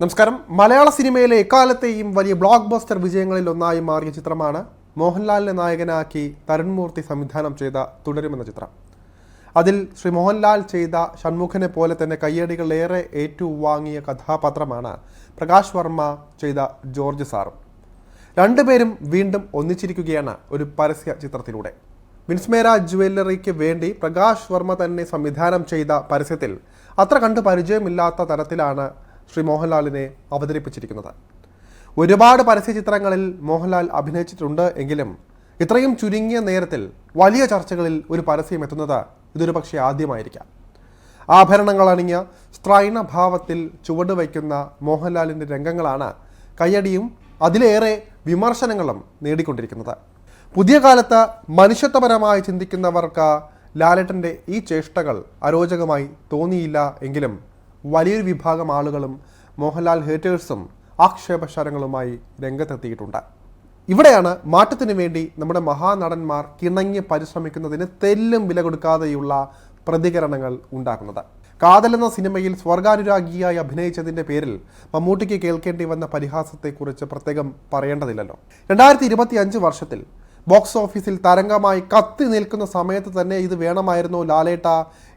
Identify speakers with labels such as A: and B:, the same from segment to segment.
A: നമസ്കാരം. മലയാള സിനിമയിലെ എക്കാലത്തെയും വലിയ ബ്ലോക്ക് ബസ്റ്റർ വിജയങ്ങളിൽ ഒന്നായി മാറിയ ചിത്രമാണ് മോഹൻലാലിനെ നായകനാക്കി തരുൺമൂർത്തി സംവിധാനം ചെയ്ത തുടരുമെന്ന ചിത്രം. അതിൽ ശ്രീ മോഹൻലാൽ ചെയ്ത ഷൺമുഖനെ പോലെ തന്നെ കയ്യടികളേറെ ഏറ്റുവാങ്ങിയ കഥാപാത്രമാണ് പ്രകാശ് വർമ്മ ചെയ്ത ജോർജ് സാറും. രണ്ടുപേരും വീണ്ടും ഒന്നിച്ചിരിക്കുകയാണ് ഒരു പരസ്യ ചിത്രത്തിലൂടെ. വിൻസ്മേര ജുവല്ലറിക്ക് വേണ്ടി പ്രകാശ് വർമ്മ തന്നെ സംവിധാനം ചെയ്ത പരസ്യത്തിൽ അത്ര കണ്ട് പരിചയമില്ലാത്ത തരത്തിലാണ് ശ്രീ മോഹൻലാലിനെ അവതരിപ്പിച്ചിരിക്കുന്നത്. ഒരുപാട് പരസ്യ ചിത്രങ്ങളിൽ മോഹൻലാൽ അഭിനയിച്ചിട്ടുണ്ട് എങ്കിലും ഇത്രയും ചുരുങ്ങിയ നേരത്തിൽ വലിയ ചർച്ചകളിൽ ഒരു പരസ്യം എത്തുന്നത് ഇതൊരു പക്ഷേ ആദ്യമായിരിക്കാം. ആഭരണങ്ങൾ അണിഞ്ഞ സ്ത്രൈണ ഭാവത്തിൽ ചുവട് വയ്ക്കുന്ന മോഹൻലാലിന്റെ രംഗങ്ങളാണ് കയ്യടിയും അതിലേറെ വിമർശനങ്ങളും നേടിക്കൊണ്ടിരിക്കുന്നത്. പുതിയ കാലത്ത് മനുഷ്യത്വപരമായി ചിന്തിക്കുന്നവർക്ക് ലാലേട്ടന്റെ ഈ ചേഷ്ടകൾ അരോചകമായി തോന്നിയില്ല എങ്കിലും വലിയൊരു വിഭാഗം ആളുകളും മോഹൻലാൽ ഹേറ്റേഴ്സും ആക്ഷേപശരങ്ങളുമായി രംഗത്തെത്തിയിട്ടുണ്ട്. ഇവിടെയാണ് മാറ്റത്തിനു വേണ്ടി നമ്മുടെ മഹാനടന്മാർ കിണങ്ങി പരിശ്രമിക്കുന്നതിന് തെല്ലും വില കൊടുക്കാതെയുള്ള പ്രതികരണങ്ങൾ ഉണ്ടാക്കുന്നത് കാതൽ എന്ന സിനിമയിൽ സ്വർഗാനുരാഗിയായി അഭിനയിച്ചതിന്റെ പേരിൽ മമ്മൂട്ടിക്ക് കേൾക്കേണ്ടി വന്ന പരിഹാസത്തെക്കുറിച്ച് പ്രത്യേകം പറയേണ്ടതില്ലല്ലോ. രണ്ടായിരത്തി ഇരുപത്തി അഞ്ച് വർഷത്തിൽ ബോക്സ് ഓഫീസിൽ തരംഗമായി കത്തി നിൽക്കുന്ന സമയത്ത് തന്നെ ഇത് വേണമായിരുന്നോ ലാലേട്ട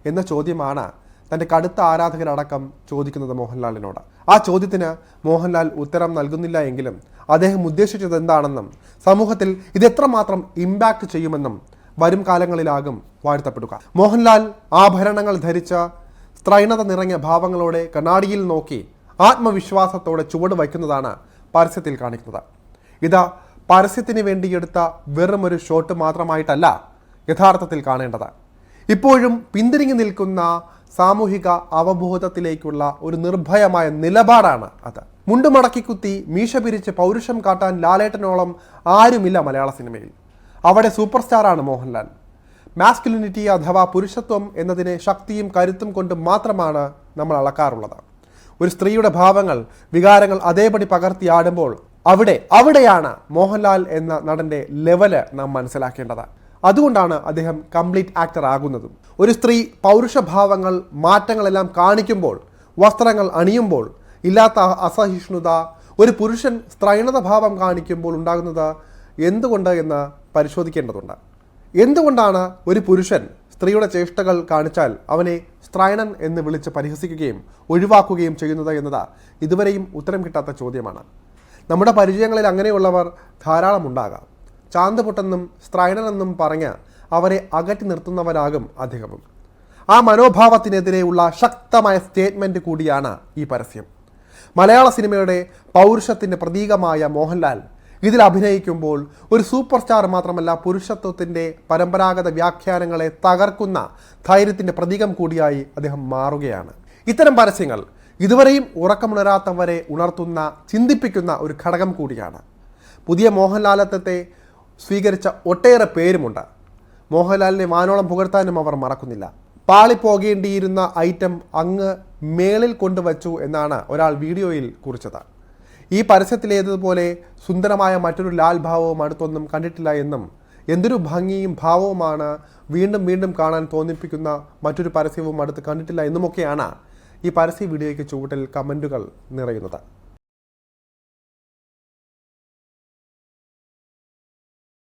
A: എന്ന ചോദ്യമാണ് തന്റെ കടുത്ത ആരാധകരടക്കം ചോദിക്കുന്നത് മോഹൻലാലിനോട്. ആ ചോദ്യത്തിന് മോഹൻലാൽ ഉത്തരം നൽകുന്നില്ല എങ്കിലും അദ്ദേഹം ഉദ്ദേശിച്ചത് എന്താണെന്നും സമൂഹത്തിൽ ഇത് എത്രമാത്രം ഇമ്പാക്ട് ചെയ്യുമെന്നും വരും കാലങ്ങളിലാകും വാഴ്ത്തപ്പെടുക. മോഹൻലാൽ ആഭരണങ്ങൾ ധരിച്ച സ്ത്രൈണത നിറഞ്ഞ ഭാവങ്ങളോടെ കണ്ണാടിയിൽ നോക്കി ആത്മവിശ്വാസത്തോടെ ചുവട് വയ്ക്കുന്നതാണ് പരസ്യത്തിൽ കാണിക്കുന്നത്. ഇത് പരസ്യത്തിന് വേണ്ടിയെടുത്ത വെറും ഒരു ഷോട്ട് മാത്രമായിട്ടല്ല യഥാർത്ഥത്തിൽ കാണേണ്ടത്. ഇപ്പോഴും പിന്തിരിഞ്ഞു നിൽക്കുന്ന സാമൂഹിക അവബോധത്തിലേക്കുള്ള ഒരു നിർഭയമായ നിലപാടാണ് അത്. മുണ്ടു മടക്കിക്കുത്തി മീശ പിരിച്ച് പൗരുഷം കാട്ടാൻ ലാലേട്ടനോളം ആരുമില്ല മലയാള സിനിമയിൽ. അവിടെ സൂപ്പർ സ്റ്റാറാണ് മോഹൻലാൽ. മാസ്കുലിനിറ്റി അഥവാ പുരുഷത്വം എന്നതിനെ ശക്തിയും കരുത്തും കൊണ്ട് മാത്രമാണ് നമ്മൾ അളക്കാറുള്ളത്. ഒരു സ്ത്രീയുടെ ഭാവങ്ങൾ വികാരങ്ങൾ അതേപടി പകർത്തി ആടുമ്പോൾ അവിടെ അവിടെയാണ് മോഹൻലാൽ എന്ന നടന്റെ ലെവൽ നാം മനസ്സിലാക്കേണ്ടത്. അതുകൊണ്ടാണ് അദ്ദേഹം കംപ്ലീറ്റ് ആക്ടർ ആകുന്നതും. ഒരു സ്ത്രീ പൗരുഷഭാവങ്ങൾ മാറ്റങ്ങളെല്ലാം കാണിക്കുമ്പോൾ വസ്ത്രങ്ങൾ അണിയുമ്പോൾ ഇല്ലാത്ത അസഹിഷ്ണുത ഒരു പുരുഷൻ സ്ത്രൈണത ഭാവം കാണിക്കുമ്പോൾ ഉണ്ടാകുന്നത് എന്തുകൊണ്ട് എന്ന് പരിശോധിക്കേണ്ടതുണ്ട്. എന്തുകൊണ്ടാണ് ഒരു പുരുഷൻ സ്ത്രീയുടെ ചേഷ്ടകൾ കാണിച്ചാൽ അവനെ സ്ത്രൈണൻ എന്ന് വിളിച്ച് പരിഹസിക്കുകയും ഒഴിവാക്കുകയും ചെയ്യുന്നത് എന്നത് ഇതുവരെയും ഉത്തരം കിട്ടാത്ത ചോദ്യമാണ്. നമ്മുടെ പരിചയങ്ങളിൽ അങ്ങനെയുള്ളവർ ധാരാളം ഉണ്ടാകാം ചാന്തുപൊട്ടെന്നും സ്ത്രൈണനെന്നും പറഞ്ഞ് അവരെ അകറ്റി നിർത്തുന്നവരാകും അധികവും ആ മനോഭാവത്തിനെതിരെയുള്ള ശക്തമായ സ്റ്റേറ്റ്മെന്റ് കൂടിയാണ് ഈ പരസ്യം. മലയാള സിനിമയുടെ പൗരുഷത്തിന്റെ പ്രതീകമായ മോഹൻലാൽ ഇതിൽ അഭിനയിക്കുമ്പോൾ ഒരു സൂപ്പർ സ്റ്റാർ മാത്രമല്ല പുരുഷത്വത്തിന്റെ പരമ്പരാഗത വ്യാഖ്യാനങ്ങളെ തകർക്കുന്ന ധൈര്യത്തിന്റെ പ്രതീകം കൂടിയായി അദ്ദേഹം മാറുകയാണ്. ഇത്തരം പരസ്യങ്ങൾ ഇതുവരെയും ഉറക്കമുണരാത്തവരെ ഉണർത്തുന്ന ചിന്തിപ്പിക്കുന്ന ഒരു ഘടകം കൂടിയാണ്. പുതിയ മോഹൻലാലത്തെ സ്വീകരിച്ച ഒട്ടേറെ പേരുമുണ്ട്. മോഹൻലാലിനെ വാനോളം പുകഴ്ത്താനും അവർ മറക്കുന്നില്ല. പാളിപ്പോകേണ്ടിയിരുന്ന ഐറ്റം അങ്ങ് മേളിൽ കൊണ്ടുവച്ചു എന്നാണ് ഒരാൾ വീഡിയോയിൽ കുറിച്ചത്. ഈ പരസ്യത്തിലേതുപോലെ സുന്ദരമായ മറ്റൊരു ലാൽ ഭാവവും അടുത്തൊന്നും കണ്ടിട്ടില്ല എന്നും എന്തൊരു ഭംഗിയും ഭാവവുമാണ് വീണ്ടും വീണ്ടും കാണാൻ തോന്നിപ്പിക്കുന്ന മറ്റൊരു പരസ്യവും അടുത്ത് കണ്ടിട്ടില്ല എന്നുമൊക്കെയാണ് ഈ പരസ്യ വീഡിയോയ്ക്ക് ചുവട്ടിൽ കമന്റുകൾ നിറയുന്നത്.